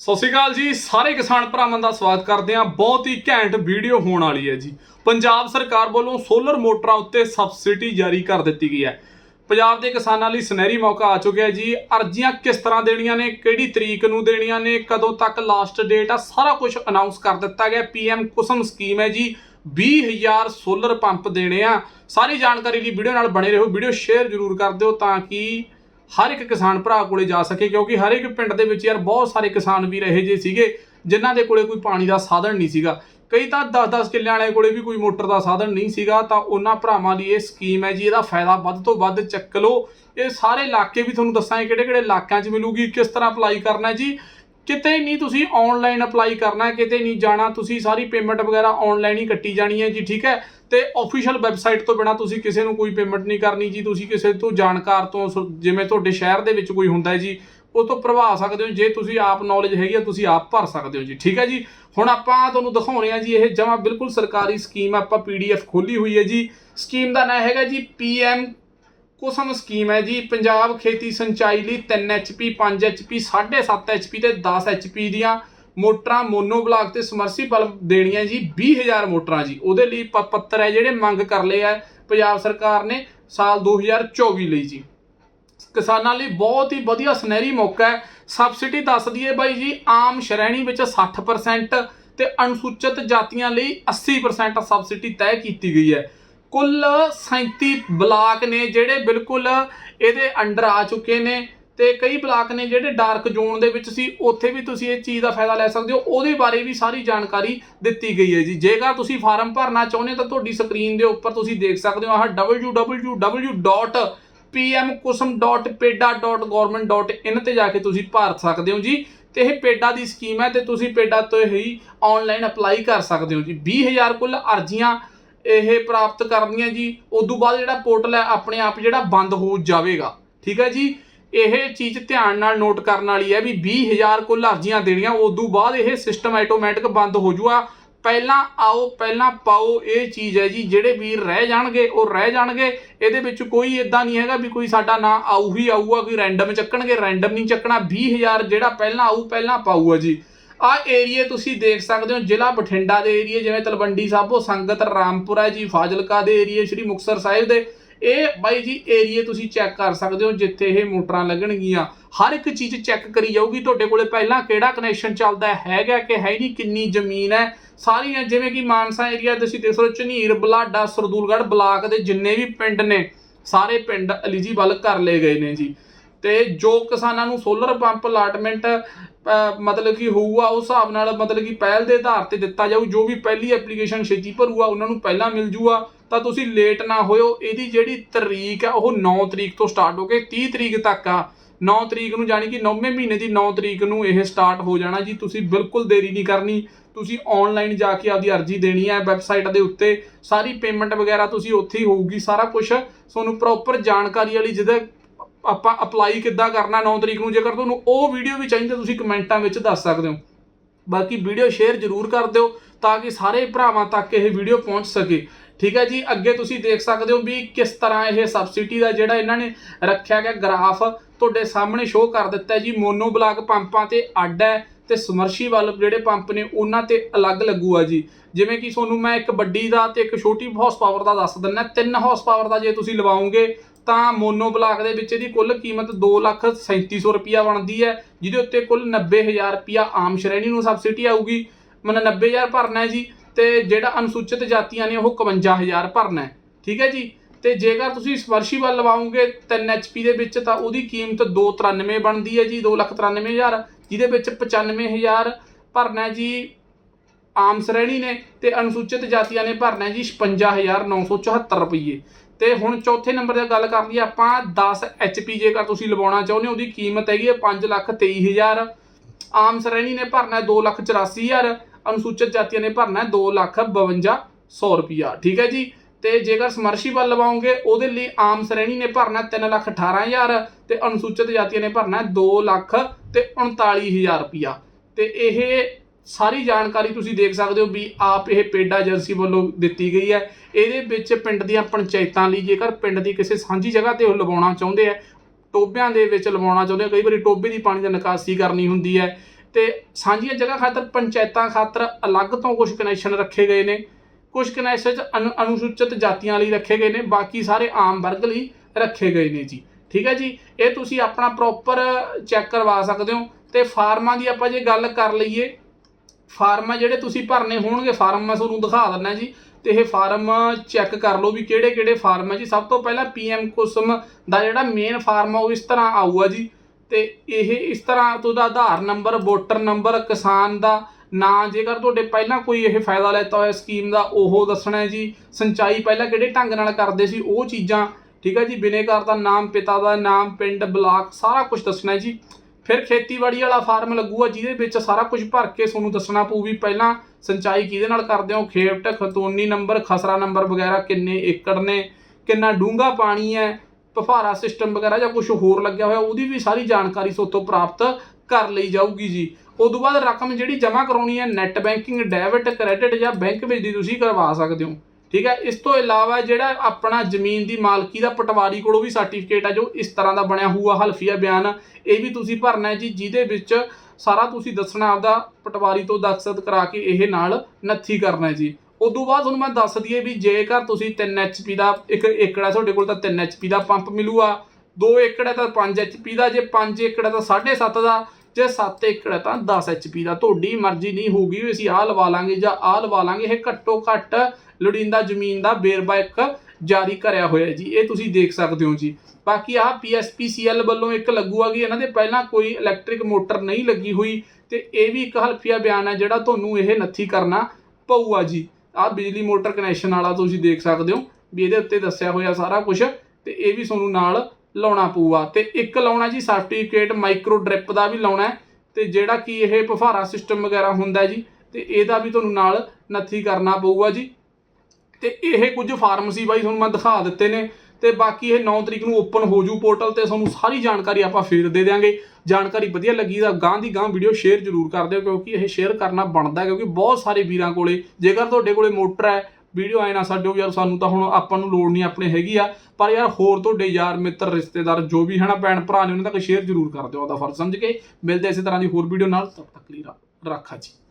ਸਤਿ ਸ਼੍ਰੀ ਅਕਾਲ ਜੀ, ਸਾਰੇ ਕਿਸਾਨ ਭਰਾਵਾਂ ਦਾ ਸਵਾਗਤ ਕਰਦੇ ਹਾਂ। ਬਹੁਤ ਹੀ ਘੈਂਟ ਵੀਡੀਓ ਹੋਣ ਵਾਲੀ ਹੈ ਜੀ। ਪੰਜਾਬ ਸਰਕਾਰ ਵੱਲੋਂ ਸੋਲਰ ਮੋਟਰਾਂ ਉੱਤੇ ਸਬਸਿਡੀ ਜਾਰੀ ਕਰ ਦਿੱਤੀ ਗਈ ਹੈ। ਪੰਜਾਬ ਦੇ ਕਿਸਾਨਾਂ ਲਈ ਸੁਨਹਿਰੀ ਮੌਕਾ ਆ ਚੁੱਕਿਆ ਜੀ। ਅਰਜ਼ੀਆਂ ਕਿਸ ਤਰ੍ਹਾਂ ਦੇਣੀਆਂ ਨੇ, ਕਿਹੜੀ ਤਰੀਕ ਨੂੰ ਦੇਣੀਆਂ ਨੇ, ਕਦੋਂ ਤੱਕ ਲਾਸਟ ਡੇਟ ਆ, ਸਾਰਾ ਕੁਝ ਅਨਾਉਂਸ ਕਰ ਦਿੱਤਾ ਗਿਆ। ਪੀਐਮ ਕੁਸਮ ਸਕੀਮ ਹੈ ਜੀ। 20000 ਸੋਲਰ ਪੰਪ ਦੇਣੇ ਆ। ਸਾਰੀ ਜਾਣਕਾਰੀ ਲਈ ਵੀਡੀਓ ਨਾਲ ਬਣੇ ਰਹੋ। ਵੀਡੀਓ ਸ਼ੇਅਰ ਜ਼ਰੂਰ ਕਰ ਦਿਓ ਤਾਂ ਕਿ ਹਰ ਇੱਕ ਕਿਸਾਨ ਭਰਾ ਕੋਲੇ ਜਾ ਸਕੇ, ਕਿਉਂਕਿ ਹਰ ਇੱਕ ਪਿੰਡ ਦੇ ਵਿੱਚ ਯਾਰ ਬਹੁਤ ਸਾਰੇ ਕਿਸਾਨ ਵੀ ਰਹੇ ਜੇ ਸੀਗੇ, ਜਿਨ੍ਹਾਂ ਦੇ ਕੋਲੇ ਕੋਈ ਪਾਣੀ ਦਾ ਸਾਧਨ ਨਹੀਂ ਸੀਗਾ। ਕਈ ਤਾਂ 10-10 ਕਿੱਲਿਆਂ ਵਾਲੇ ਕੋਲੇ ਵੀ ਕੋਈ ਮੋਟਰ ਦਾ ਸਾਧਨ ਨਹੀਂ ਸੀਗਾ, ਤਾਂ ਉਹਨਾਂ ਭਰਾਵਾਂ ਲਈ ਇਹ ਸਕੀਮ ਹੈ ਜੀ, ਇਹਦਾ ਫਾਇਦਾ ਵੱਧ ਤੋਂ ਵੱਧ ਚੱਕ ਲਓ। ਇਹ ਸਾਰੇ ਇਲਾਕੇ ਵੀ ਤੁਹਾਨੂੰ ਦੱਸਾਂਗੇ ਕਿਹੜੇ-ਕਿਹੜੇ ਇਲਾਕਿਆਂ 'ਚ ਮਿਲੂਗੀ, ਕਿਸ ਤਰ੍ਹਾਂ ਅਪਲਾਈ ਕਰਨਾ ਜੀ। ਕਿਤੇ ਨਹੀਂ ਤੁਸੀਂ ਆਨਲਾਈਨ ਅਪਲਾਈ ਕਰਨਾ, ਕਿਤੇ ਨਹੀਂ ਜਾਣਾ, ਤੁਸੀਂ ਸਾਰੀ ਪੇਮੈਂਟ ਵਗੈਰਾ ਆਨਲਾਈਨ ਹੀ ਕੱਟੀ ਜਾਣੀ ਹੈ ਜੀ, ਠੀਕ ਹੈ? ਤੇ ਅਫੀਸ਼ੀਅਲ ਵੈਬਸਾਈਟ ਤੋਂ ਬਿਨਾ ਤੁਸੀਂ ਕਿਸੇ ਨੂੰ ਕੋਈ ਪੇਮੈਂਟ ਨਹੀਂ ਕਰਨੀ ਜੀ, ਤੁਸੀਂ ਕਿਸੇ ਤੋਂ ਜਾਣਕਾਰ ਤੋਂ ਜਿਵੇਂ ਤੁਹਾਡੇ ਸ਼ਹਿਰ ਦੇ ਵਿੱਚ ਕੋਈ ਹੁੰਦਾ ਹੈ ਜੀ, ਉਹ ਤੋਂ ਭਰਵਾ ਸਕਦੇ ਹੋ, ਜੇ ਤੁਸੀਂ ਆਪ ਨੌਲੇਜ ਹੈਗੀ ਆ, ਤੁਸੀਂ ਆਪ ਭਰ ਸਕਦੇ ਹੋ ਜੀ, ਠੀਕ ਹੈ ਜੀ? ਹੁਣ ਆਪਾਂ ਤੁਹਾਨੂੰ ਦਿਖਾਉਣੇ ਆ ਜੀ, ਇਹ ਜਮਾ ਬਿਲਕੁਲ ਸਰਕਾਰੀ ਸਕੀਮ ਆਪਾਂ ਪੀਡੀਐਫ ਖੋਲੀ ਹੋਈ ਹੈ ਜੀ ਸਕੀਮ ਦਾ ਨਾਮ ਹੈਗਾ ਜੀ ਪੀਐਮ ਕੁਸਮ ਸਕੀਮ ਹੈ ਜੀ। ਪੰਜਾਬ ਖੇਤੀ ਸਿੰਚਾਈ ਲਈ 3 HP 5 HP 7.5 HP ਤੇ 10 HP ਦੀਆਂ ਮੋਟਰਾਂ ਮੋਨੋ ਬਲਾਕ ਤੇ ਸਮਰਸੀਬਲ ਦੇਣੀਆਂ ਜੀ 20000 ਮੋਟਰਾਂ ਜੀ। ਉਹਦੇ ਲਈ ਪੱਤਰ ਹੈ ਜਿਹੜੇ ਮੰਗ ਕਰ ਲਏ ਆ ਪੰਜਾਬ ਸਰਕਾਰ ਨੇ ਸਾਲ 2024 ਲਈ ਜੀ। ਕਿਸਾਨਾਂ ਲਈ ਬਹੁਤ ਹੀ ਵਧੀਆ ਸੁਨਹਿਰੀ ਮੌਕਾ ਹੈ। ਸਬਸਿਡੀ ਦੱਸ ਦਈਏ ਬਾਈ ਜੀ, ਆਮ ਸ਼੍ਰੇਣੀ ਵਿੱਚ 60% ਤੇ ਅਨੁਸੂਚਿਤ ਜਾਤੀਆਂ ਲਈ 80% ਸਬਸਿਡੀ ਤੈਅ ਕੀਤੀ ਗਈ ਹੈ। ਕੁੱਲ 37 ਬਲਾਕ ਨੇ ਜਿਹੜੇ ਬਿਲਕੁਲ ਇਹਦੇ ਅੰਡਰ ਆ ਚੁੱਕੇ ਨੇ ਤੇ ਕਈ ਬਲਾਕ ਨੇ ਜਿਹੜੇ ਡਾਰਕ ਜ਼ੋਨ ਦੇ ਵਿੱਚ ਸੀ, ਉੱਥੇ ਵੀ ਤੁਸੀਂ ਇਹ ਚੀਜ਼ ਦਾ ਫਾਇਦਾ ਲੈ ਸਕਦੇ ਹੋ। ਉਹਦੇ ਬਾਰੇ ਵੀ ਸਾਰੀ ਜਾਣਕਾਰੀ ਦਿੱਤੀ ਗਈ ਹੈ ਜੀ। ਜੇਕਰ ਤੁਸੀਂ ਫਾਰਮ ਭਰਨਾ ਚਾਹੁੰਦੇ ਹੋ ਤਾਂ ਤੁਹਾਡੀ ਸਕਰੀਨ ਦੇ ਉੱਪਰ ਤੁਸੀਂ ਦੇਖ ਸਕਦੇ ਹੋ ਆਹ www.pmkusum.peda.government.in ਤੇ ਜਾ ਕੇ ਤੁਸੀਂ ਭਰ ਸਕਦੇ ਹੋ ਜੀ। ਤੇ ਇਹ ਪੇਡਾ ਦੀ ਸਕੀਮ ਹੈ ਤੇ ਤੁਸੀਂ ਪੇਡਾ ਤੋਂ ਹੀ ਆਨਲਾਈਨ ਅਪਲਾਈ ਕਰ ਸਕਦੇ ਹੋ ਜੀ। 20000 ਕੁੱਲ ਅਰਜ਼ੀਆਂ ਇਹ ਪ੍ਰਾਪਤ ਕਰਨੀਆਂ ਜੀ। ਉਦੋਂ ਬਾਅਦ ਜਿਹੜਾ ਪੋਰਟਲ ਹੈ, ਆਪਣੇ ਆਪ ਜਿਹੜਾ ਬੰਦ ਹੋ ਜਾਵੇਗਾ। ਠੀਕ ਹੈ ਜੀ? ਇਹ ਚੀਜ਼ ਧਿਆਨ ਨਾਲ ਨੋਟ ਕਰਨ ਵਾਲੀ ਹੈ ਵੀ 20000 ਕੁੱਲ ਅਰਜ਼ੀਆਂ ਦੇਣੀਆਂ, ਉਦੋਂ ਬਾਅਦ ਇਹ ਸਿਸਟਮ ਆਟੋਮੈਟਿਕ ਬੰਦ ਹੋ ਜੂਗਾ ਪਹਿਲਾਂ ਆਓ, ਪਹਿਲਾਂ ਪਾਓ, ਇਹ ਚੀਜ਼ ਹੈ ਜੀ, ਜਿਹੜੇ ਵੀਰ ਰਹਿ ਜਾਣਗੇ, ਉਹ ਰਹਿ ਜਾਣਗੇ। ਇਹਦੇ ਵਿੱਚ ਕੋਈ ਇਦਾਂ ਨਹੀਂ ਹੈਗਾ ਵੀ ਕੋਈ ਸਾਡਾ ਨਾਂ ਆਊ ਹੀ ਆਊਗਾ, ਕੋਈ ਰੈਂਡਮ ਚੱਕਣਗੇ ਰੈਂਡਮ ਨਹੀਂ ਚੱਕਣਾ। 20000 ਜਿਹੜਾ ਪਹਿਲਾਂ ਆਊ, ਪਹਿਲਾਂ ਪਾਊਗਾ ਜੀ। ਆ ਏਰੀਏ ਤੁਸੀਂ ਦੇਖ ਸਕਦੇ ਹੋ, ਜ਼ਿਲ੍ਹਾ ਬਠਿੰਡਾ ਦੇ ਏਰੀਏ, ਜਿਵੇਂ ਤਲਵੰਡੀ ਸਾਬੋ, ਸੰਗਤ ਰਾਮਪੁਰਾ ਜੀ, ਫਾਜ਼ਿਲਕਾ ਦੇ ਏਰੀਏ, ਸ਼੍ਰੀ ਮੁਕਤਸਰ ਸਾਹਿਬ ਦੇ। ਇਹ ਬਾਈ ਜੀ ਏਰੀਏ ਤੁਸੀਂ ਚੈੱਕ ਕਰ ਸਕਦੇ ਹੋ, ਜਿੱਥੇ ਇਹ ਮੋਟਰਾਂ ਲੱਗਣਗੀਆਂ। ਹਰ ਇੱਕ ਚੀਜ਼ ਚੈੱਕ ਕਰੀ ਜਾਊਗੀ। ਤੁਹਾਡੇ ਕੋਲੇ ਪਹਿਲਾਂ ਕਿਹੜਾ ਕਨੈਕਸ਼ਨ ਚੱਲਦਾ ਹੈਗਾ ਕਿ ਹੈ ਨਹੀਂ, ਕਿੰਨੀ ਜ਼ਮੀਨ ਹੈ। ਸਾਰੀਆਂ ਜਿਵੇਂ ਕਿ ਮਾਨਸਾ ਏਰੀਆ ਤੁਸੀਂ ਦੇਖ ਸਕਦੇ ਝਨੀਰ, ਬਲਾਡਾ, ਸਰਦੂਲਗੜ੍ਹ ਬਲਾਕ ਦੇ ਜਿੰਨੇ ਵੀ ਪਿੰਡ ਨੇ, ਸਾਰੇ ਪਿੰਡ ਐਲੀਜੀਬਲ ਕਰ ਲਏ ਗਏ ਨੇ ਜੀ। ਤੇ ਜੋ ਕਿਸਾਨਾਂ ਨੂੰ ਸੋਲਰ ਪੰਪ ਅਲਾਟਮੈਂਟ ਮਤਲਬ ਕਿ ਹੋਊਗਾ, ਉਸ ਹਿਸਾਬ ਨਾਲ ਮਤਲਬ ਕਿ ਪਹਿਲ ਦੇ ਆਧਾਰ ਤੇ ਦਿੱਤਾ ਜਾਊ, ਜੋ ਵੀ ਪਹਿਲੀ ਐਪਲੀਕੇਸ਼ਨ ਛੇਤੀ ਭਰੂਗਾ, ਉਹਨਾਂ ਨੂੰ ਪਹਿਲਾਂ ਮਿਲ ਜੂਗਾ। ਤਾਂ ਤੁਸੀਂ ਲੇਟ ਨਾ ਹੋਇਓ, ਇਹਦੀ ਜਿਹੜੀ ਤਰੀਕ ਆ, ਉਹ 9 ਤਰੀਕ ਤੋਂ ਸਟਾਰਟ ਹੋ ਕੇ 30 ਤਰੀਕ ਤੱਕ ਆ। 9 ਤਰੀਕ ਨੂੰ ਜਾਣੀ ਕਿ 9ਵੇਂ ਮਹੀਨੇ ਦੀ 9 ਤਰੀਕ ਨੂੰ ਇਹ ਸਟਾਰਟ ਹੋ ਜਾਣਾ ਜੀ, ਤੁਸੀਂ ਬਿਲਕੁਲ ਦੇਰੀ ਨਹੀਂ ਕਰਨੀ। ਤੁਸੀਂ ਆਨਲਾਈਨ ਜਾ ਕੇ ਆਪਦੀ ਅਰਜ਼ੀ ਦੇਣੀ ਹੈ ਵੈਬਸਾਈਟ ਦੇ ਉੱਤੇ, ਸਾਰੀ ਪੇਮੈਂਟ ਵਗੈਰਾ ਤੁਸੀਂ ਉੱਥੇ ਹੀ ਹੋਊਗੀ, ਸਾਰਾ ਕੁਝ ਤੁਹਾਨੂੰ ਪ੍ਰੋਪਰ ਜਾਣਕਾਰੀ ਵਾਲੀ ਜਿਹਦੇ ਆਪਾਂ ਅਪਲਾਈ ਕਿੱਦਾਂ ਕਰਨਾ 9 ਤਰੀਕ ਨੂੰ? ਜੇਕਰ ਤੁਹਾਨੂੰ ਉਹ ਵੀਡੀਓ ਵੀ ਚਾਹੀਦੀ, ਤੁਸੀਂ ਕਮੈਂਟਾਂ ਵਿੱਚ ਦੱਸ ਸਕਦੇ ਹੋ। ਬਾਕੀ ਵੀਡੀਓ ਸ਼ੇਅਰ ਜ਼ਰੂਰ ਕਰ ਦਿਓ, ਤਾਂ ਕਿ ਸਾਰੇ ਭਰਾਵਾਂ ਤੱਕ ਇਹ ਵੀਡੀਓ ਪਹੁੰਚ ਸਕੇ। ਠੀਕ ਹੈ ਜੀ? ਅੱਗੇ ਤੁਸੀਂ ਦੇਖ ਸਕਦੇ ਹੋ ਵੀ ਕਿਸ ਤਰ੍ਹਾਂ ਇਹ ਸਬਸਿਡੀ ਦਾ ਜਿਹੜਾ ਇਹਨਾਂ ਨੇ ਰੱਖਿਆ ਗਿਆ ਗ੍ਰਾਫ, ਤੁਹਾਡੇ ਸਾਹਮਣੇ ਸ਼ੋਅ ਕਰ ਦਿੱਤਾ ਜੀ। ਮੋਨੋ ਬਲਾਕ ਪੰਪਾਂ ਤੇ ਅੱਡ ਹੈ ਤੇ ਸਮਰਸੀਬਲ ਜਿਹੜੇ ਪੰਪ ਨੇ, ਉਹਨਾਂ ਤੇ ਅਲੱਗ ਲੱਗੂਗਾ ਜੀ। ਜਿਵੇਂ ਕਿ ਤੁਹਾਨੂੰ ਮੈਂ ਇੱਕ ਵੱਡੀ ਦਾ ਤੇ ਇੱਕ ਛੋਟੀ ਹਾਰਸ ਪਾਵਰ ਦਾ ਦੱਸ ਦਿੰਦਾ। 3 ਹਾਰਸ ਪਾਵਰ ਦਾ ਜੇ ਤੁਸੀਂ ਲਵਾਉਂਗੇ ਤਾਂ ਮੋਨੋ ਬਲਾਕ ਦੇ ਵਿੱਚ ਇਹਦੀ ਕੁੱਲ ਕੀਮਤ 2,37,000 ਰੁਪਿਆ ਬਣਦੀ ਹੈ ਜਿਹਦੇ ਉੱਤੇ ਕੁੱਲ 90000 ਰੁਪਿਆ ਆਮ ਸ਼੍ਰੇਣੀ ਨੂੰ ਸਬਸਿਡੀ ਆਊਗੀ। ਮਨ 90000 ਭਰਨਾ ਹੈ ਜੀ ਤੇ ਜਿਹੜਾ ਅਨੁਸੂਚਿਤ ਜਾਤੀਆਂ ਨੇ ਉਹ 51000 ਭਰਨਾ ਹੈ ਠੀਕ ਹੈ ਜੀ? ਤੇ ਜੇਕਰ ਤੁਸੀਂ ਸਪਰਸ਼ੀ ਸਮਰਸੀਬਲ ਲਵਾਓਗੇ 3 HP ਦੇ ਵਿੱਚ ਤਾਂ ਉਹਦੀ ਕੀਮਤ 293 ਬਣਦੀ ਹੈ ਜੀ 2,93,000 ਜਿਹਦੇ ਵਿੱਚ 95000 ਭਰਨਾ ਹੈ ਜੀ ਆਮ ਸ਼੍ਰੇਣੀ ਨੇ ਤੇ ਅਨੁਸੂਚਿਤ ਜਾਤੀਆਂ ਨੇ ਭਰਨਾ ਹੈ ਜੀ 55974 ਰੁਪਏ ਤੇ ਹੁਣ ਚੌਥੇ ਨੰਬਰ 'ਤੇ ਗੱਲ ਕਰ ਲਈਏ ਆਪਾਂ 10 HP ਜੇਕਰ ਤੁਸੀਂ ਲਵਾਉਣਾ ਚਾਹੁੰਦੇ ਹੋ, ਉਹਦੀ ਕੀਮਤ ਹੈਗੀ ਹੈ 523000 ਆਮ ਸ਼੍ਰੇਣੀ ਨੇ ਭਰਨਾ ਹੈ 284000 ਅਨੁਸੂਚਿਤ ਜਾਤੀਆਂ ਨੇ ਭਰਨਾ ਹੈ 252100 ਰੁਪਿਆ ਠੀਕ ਹੈ ਜੀ? ਤੇ ਜੇਕਰ ਸਮਰਸੀਬਲ ਲਵਾਉਂਗੇ ਉਹਦੇ ਲਈ ਆਮ ਸ਼੍ਰੇਣੀ ਨੇ ਭਰਨਾ 318000 ਤੇ ਅਨੁਸੂਚਿਤ ਜਾਤੀਆਂ ਨੇ ਭਰਨਾ 2 ਲੱਖ ਤੇ 39000 ਰੁਪਿਆ ਤੇ ਇਹ ਸਾਰੀ ਜਾਣਕਾਰੀ ਤੁਸੀਂ ਦੇਖ ਸਕਦੇ ਹੋ ਵੀ ਆਪ ਇਹ ਪੇਡਾ ਏਜੰਸੀ ਵੱਲੋਂ ਦਿੱਤੀ ਗਈ ਹੈ। ਇਹਦੇ ਵਿੱਚ ਪਿੰਡ ਦੀਆਂ ਪੰਚਾਇਤਾਂ ਲਈ ਜੇਕਰ ਪਿੰਡ ਦੀ ਕਿਸੇ ਸਾਂਝੀ ਜਗ੍ਹਾ ਤੇ ਉਹ ਲਵਾਉਣਾ ਚਾਹੁੰਦੇ ਆ, ਟੋਬਿਆਂ ਦੇ ਵਿੱਚ ਲਵਾਉਣਾ ਚਾਹੁੰਦੇ ਆ, ਕਈ ਵਾਰੀ ਟੋਬੇ ਦੀ ਪਾਣੀ ਦੀ ਨਿਕਾਸੀ ਕਰਨੀ ਹੁੰਦੀ ਹੈ ਤੇ ਸਾਂਝੀਆਂ ਜਗ੍ਹਾ ਖਾਤਰ, ਪੰਚਾਇਤਾਂ ਖਾਤਰ ਅਲੱਗ ਤੋਂ ਕੁਝ ਕਨੈਕਸ਼ਨ ਰੱਖੇ ਗਏ ਨੇ। ਕੁਝ ਕਨੈਕਸ਼ਨ 'ਚ ਅਨੁ- ਅਨੁਸੂਚਿਤ ਜਾਤੀਆਂ ਲਈ ਰੱਖੇ ਗਏ ਨੇ, ਬਾਕੀ ਸਾਰੇ ਆਮ ਵਰਗ ਲਈ ਰੱਖੇ ਗਏ ਨੇ ਜੀ। ਠੀਕ ਹੈ ਜੀ? ਇਹ ਤੁਸੀਂ ਆਪਣਾ ਪ੍ਰੋਪਰ ਚੈੱਕ ਕਰਵਾ ਸਕਦੇ ਹੋ ਤੇ ਫਾਰਮਾਂ ਦੀ ਆਪਾਂ ਜੇ ਗੱਲ ਕਰ ਲਈਏ ਫਾਰਮ ਆ ਜਿਹੜੇ ਤੁਸੀਂ ਭਰਨੇ ਹੋਣਗੇ, ਫਾਰਮ ਮੈਂ ਤੁਹਾਨੂੰ ਦਿਖਾ ਦਿੰਦਾ ਜੀ। ਤੇ ਇਹ ਫਾਰਮ ਚੈੱਕ ਕਰ ਲਓ ਵੀ ਕਿਹੜੇ ਕਿਹੜੇ ਫਾਰਮ ਹੈ ਜੀ। ਸਭ ਤੋਂ ਪਹਿਲਾਂ ਪੀਐਮ ਕੁਸਮ ਦਾ ਜਿਹੜਾ ਮੇਨ ਫਾਰਮ ਆ, ਉਹ ਇਸ ਤਰ੍ਹਾਂ ਆਊਗਾ ਜੀ। ਤੇ ਇਹ ਇਸ ਤਰ੍ਹਾਂ ਤੁਹਾਡਾ ਆਧਾਰ ਨੰਬਰ, ਵੋਟਰ ਨੰਬਰ, ਕਿਸਾਨ ਦਾ ਨਾਂ, ਜੇਕਰ ਤੁਹਾਡੇ ਪਹਿਲਾਂ ਕੋਈ ਇਹ ਫਾਇਦਾ ਲੈਤਾ ਹੋਇਆ ਸਕੀਮ ਦਾ, ਉਹ ਦੱਸਣਾ ਜੀ। ਸਿੰਚਾਈ ਪਹਿਲਾਂ ਕਿਹੜੇ ਢੰਗ ਨਾਲ ਕਰਦੇ ਸੀ, ਉਹ ਚੀਜ਼ਾਂ, ਠੀਕ ਹੈ ਜੀ। ਬਿਨੇਕਾਰ ਦਾ ਨਾਮ, ਪਿਤਾ ਦਾ ਨਾਮ, ਪਿੰਡ, ਬਲਾਕ, ਸਾਰਾ ਕੁਝ ਦੱਸਣਾ ਜੀ। ਫਿਰ ਖੇਤੀਬਾੜੀ ਵਾਲਾ ਫਾਰਮ ਲੱਗੂਗਾ, ਜਿਹਦੇ ਵਿੱਚ ਸਾਰਾ ਕੁਝ ਭਰ ਕੇ ਤੁਹਾਨੂੰ ਦੱਸਣਾ ਪਊ ਵੀ ਪਹਿਲਾਂ ਸਿੰਚਾਈ ਕਿਹਦੇ ਨਾਲ ਕਰਦੇ ਹੋ? ਖੇਪਟ ਖਤੋਨੀ ਨੰਬਰ, ਖਸਰਾ ਨੰਬਰ ਵਗੈਰਾ ਕਿੰਨੇ ਏਕੜ ਨੇ? ਕਿੰਨਾ ਡੂੰਘਾ ਪਾਣੀ ਹੈ? ਫਫਾਰਾ ਸਿਸਟਮ ਵਗੈਰਾ ਜਾਂ ਕੁਝ ਹੋਰ ਲੱਗਿਆ ਹੋਇਆ, ਉਹਦੀ ਵੀ ਸਾਰੀ ਜਾਣਕਾਰੀ ਸੋਤੋਂ ਪ੍ਰਾਪਤ ਕਰ ਲਈ ਜਾਊਗੀ ਜੀ। ਉਦੋਂ ਬਾਅਦ ਰਕਮ ਜਿਹੜੀ ਜਮ੍ਹਾਂ ਕਰਾਉਣੀ ਹੈ ਨੈਟ ਬੈਂਕਿੰਗ ਡੈਬਿਟ ਕ੍ਰੈਡਿਟ ਜਾਂ ਬੈਂਕ ਵਿੱਚ ਦੀ ਤੁਸੀਂ ਕਰਵਾ ਸਕਦੇ ਹੋ। ਠੀਕ ਹੈ? ਇਸ ਤੋਂ ਇਲਾਵਾ ਜਿਹੜਾ ਆਪਣਾ ਜ਼ਮੀਨ ਦੀ ਮਾਲਕੀ ਦਾ ਪਟਵਾਰੀ ਕੋਲੋਂ ਵੀ ਸਰਟੀਫਿਕੇਟ ਆ ਜੋ ਇਸ ਤਰ੍ਹਾਂ ਦਾ ਬਣਿਆ ਹੋਊਗਾ, ਹਲਫੀਆ ਬਿਆਨ। ਇਹ ਵੀ ਤੁਸੀਂ ਭਰਨਾ ਹੈ ਜੀ, ਜਿਹਦੇ ਵਿੱਚ ਸਾਰਾ ਤੁਸੀਂ ਦੱਸਣਾ ਆਪਦਾ ਪਟਵਾਰੀ ਤੋਂ ਦਸਤਖਤ ਕਰਾ ਕੇ ਇਹ ਨਾਲ ਨੱਥੀ ਕਰਨਾ ਹੈ ਜੀ। ਤੋਂ ਬਾਅਦ ਤੁਹਾਨੂੰ ਮੈਂ ਦੱਸ ਦਈਏ ਵੀ ਜੇਕਰ ਤੁਸੀਂ 3 HP ਦਾ, ਇੱਕ ਏਕੜ ਹੈ ਤੁਹਾਡੇ ਕੋਲ ਤਾਂ 3 HP ਦਾ ਪੰਪ ਮਿਲੂਗਾ। 2 ਏਕੜ ਹੈ ਤਾਂ 5 HP ਦਾ, ਜੇ 5 ਏਕੜ ਹੈ ਤਾਂ 7.5 ਦਾ। ਜੇ 7 ਏਕੜ ਹੈ ਤਾਂ 10 HP ਦਾ, ਤੁਹਾਡੀ ਮਰਜ਼ੀ ਨਹੀਂ ਹੋਊਗੀ, ਵੀ ਅਸੀਂ ਆਹ ਲਵਾ ਲਾਂਗੇ ਜਾਂ ਆਹ ਲਵਾ ਲਾਂਗੇ, ਇਹ ਘੱਟੋ ਘੱਟ ਲੋੜੀਂਦਾ ਜ਼ਮੀਨ ਦਾ ਵੇਰਵਾ ਇੱਕ ਜਾਰੀ ਕਰਿਆ ਹੋਇਆ ਜੀ, ਇਹ ਤੁਸੀਂ ਦੇਖ ਸਕਦੇ ਹੋ ਜੀ। ਬਾਕੀ ਆਹ PSPCL ਵੱਲੋਂ ਇੱਕ ਲੱਗੂਗਾ ਕਿ ਇਹਨਾਂ ਦੇ ਪਹਿਲਾਂ ਕੋਈ ਇਲੈਕਟ੍ਰਿਕ ਮੋਟਰ ਨਹੀਂ ਲੱਗੀ ਹੋਈ ਤੇ ਇਹ ਵੀ ਇੱਕ ਹਲਫੀਆ ਬਿਆਨ ਹੈ ਜਿਹੜਾ ਤੁਹਾਨੂੰ ਇਹ ਨੱਥੀ ਕਰਨਾ ਪਊਗਾ ਜੀ। ਆਹ ਬਿਜਲੀ ਮੋਟਰ ਕਨੈਕਸ਼ਨ ਵਾਲਾ ਤੁਸੀਂ ਦੇਖ ਸਕਦੇ ਹੋ, ਵੀ ਇਹਦੇ ਉੱਤੇ ਦੱਸਿਆ ਹੋਇਆ ਸਾਰਾ ਕੁਝ ਤੇ ਇਹ ਵੀ ਤੁਹਾਨੂੰ ਨਾਲ ਲਾਉਣਾ ਪਊਗਾ। ਤੇ ਇੱਕ ਲਾਉਣਾ ਜੀ ਸਰਟੀਫਿਕੇਟ ਮਾਈਕਰੋ ਡ੍ਰਿਪ ਦਾ ਵੀ ਲਾਉਣਾ ਹੈ। ਤੇ ਜਿਹੜਾ ਕਿ ਇਹ ਫੁਹਾਰਾ ਸਿਸਟਮ ਵਗੈਰਾ ਹੁੰਦਾ ਜੀ, ਤੇ ਇਹਦਾ ਵੀ ਤੁਹਾਨੂੰ ਨਾਲ ਨੱਥੀ ਕਰਨਾ ਪਊਗਾ ਜੀ। ਤੇ ਇਹ ਕੁਝ ਫਾਰਮਸੀ ਬਾਈ ਤੁਹਾਨੂੰ ਮੈਂ ਦਿਖਾ ਦਿੱਤੇ ਨੇ। ਤੇ ਬਾਕੀ ਇਹ 9 ਤਰੀਕ ਨੂੰ ਓਪਨ ਹੋ ਜੂ ਪੋਰਟਲ ਤੇ ਤੁਹਾਨੂੰ ਸਾਰੀ ਜਾਣਕਾਰੀ ਆਪਾਂ ਫੇਰ ਦੇ ਦਿਆਂਗੇ। ਜਾਣਕਾਰੀ ਵਧੀਆ ਲੱਗੀ ਤਾਂ ਗਾਂ ਦੀ ਗਾਂ ਵੀਡੀਓ ਸ਼ੇਅਰ ਜ਼ਰੂਰ ਕਰ ਦਿਓ, ਕਿਉਂਕਿ ਇਹ ਸ਼ੇਅਰ ਕਰਨਾ ਬਣਦਾ ਕਿਉਂਕਿ ਬਹੁਤ ਸਾਰੇ ਵੀਰਾਂ ਕੋਲੇ, ਜੇਕਰ ਤੁਹਾਡੇ ਕੋਲੇ ਮੋਟਰ ਹੈ ਵੀਡੀਓ ਆਏ ਨਾ ਛੱਡਿਓ ਯਾਰ ਸਾਨੂੰ ਤਾਂ ਹੁਣ ਆਪਾਂ ਨੂੰ ਲੋੜ ਨਹੀਂ ਆਪਣੇ ਹੈਗੀ ਆ, ਪਰ ਯਾਰ ਹੋਰ ਤੁਹਾਡੇ ਯਾਰ, ਮਿੱਤਰ, ਰਿਸ਼ਤੇਦਾਰ, ਜੋ ਵੀ ਹਨਾ ਭੈਣ ਭਰਾ ਨੇ, ਉਹਨਾਂ ਤੱਕ ਸ਼ੇਅਰ ਜ਼ਰੂਰ ਕਰ ਦਿਓ ਉਹਦਾ ਫਰਜ਼ ਸਮਝ ਕੇ। ਮਿਲਦੇ ਇਸੇ ਤਰ੍ਹਾਂ ਦੀ ਹੋਰ ਵੀਡੀਓ ਨਾਲ ਤਬ ਤੱਕ ਲਈ ਰਾ- ਰਾਖਾ ਜੀ।